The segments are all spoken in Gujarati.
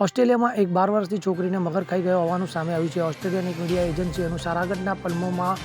ઓસ્ટ્રેલિયામાં એક બાર વર્ષની છોકરીને મગર ખાઈ ગયો હોવાનું સામે આવ્યું છે. ઓસ્ટ્રેલિયાની એક મીડિયા એજન્સી અનુસાર આ ઘટના પલ્મોમાં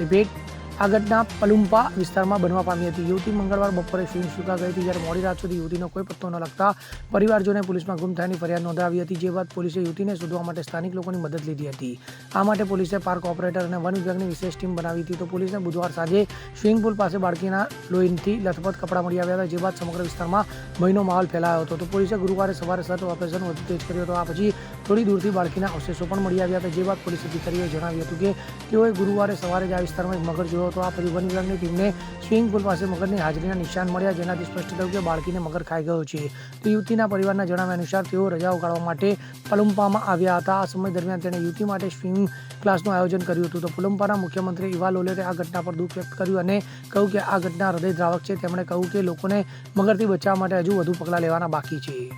રિપીટ આ પલુમ્પા વિસ્તારમાં બનવા પામી હતી. યુવતી મંગળવાર બપોરે સ્વિમ સુકા ગઈ હતી જ્યારે મોડી રાત સુધી યુવતીનો કોઈ પત્તો ન લગતા પરિવારજોને પોલીસમાં ગુમ થયાની ફરિયાદ નોંધાવી હતી, જે બાદ પોલીસે યુવતીને શોધવા માટે સ્થાનિક લોકોની મદદ લીધી હતી. આ માટે પોલીસે પાર્ક ઓપરેટર અને વન વિભાગની વિશેષ ટીમ બનાવી હતી. તો પોલીસને બુધવાર સાંજે સ્વિમિંગ પુલ પાસે બાળકીના લોહીથી લથપથ કપડાં મળી આવ્યા હતા, જે બાદ સમગ્ર વિસ્તારમાં ભયનો માહોલ ફેલાયો હતો. તો પોલીસે ગુરુવારે સવારે સર્ચ ઓપરેશન વધુ તેજ કર્યો હતો. આ પછી થોડી દૂરથી બાળકીના અવશેષો પણ મળી આવ્યા હતા, જે બાદ પોલીસ અધિકારીઓએ જણાવ્યું હતું કે તેઓએ ગુરુવારે સવારે જ આ વિસ્તારમાં એક મગર જોયો હતો. આ પછી વન વિભાગની ટીમને સ્વિમિંગ પુલ પાસે મગરની હાજરીના નિશાન મળ્યા જેનાથી સ્પષ્ટ થયું કે બાળકીને મગર ખાઈ ગયો છે. તો યુવતીના પરિવારના જણાવ્યા અનુસાર તેઓ રજા ઉગાડવા માટે પલુમ્પામાં આવ્યા હતા. આ સમય દરમિયાન તેણે યુવતી માટે સ્વિમિંગ ક્લાસનું આયોજન કર્યું હતું. તો પુલમ્પાના મુખ્યમંત્રી ઇવા લોલેરે આ ઘટના પર દુઃખ વ્યક્ત કર્યું અને કહ્યું કે આ ઘટના હૃદયદ્રાવક છે. તેમણે કહ્યું કે લોકોને મગરથી બચાવવા માટે હજુ વધુ પગલાં લેવાના બાકી છે.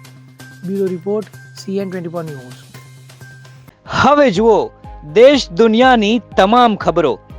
Bureau report, C N twenty four news. હવે જુઓ, દેશ દુનિયાની તમામ ખબરો.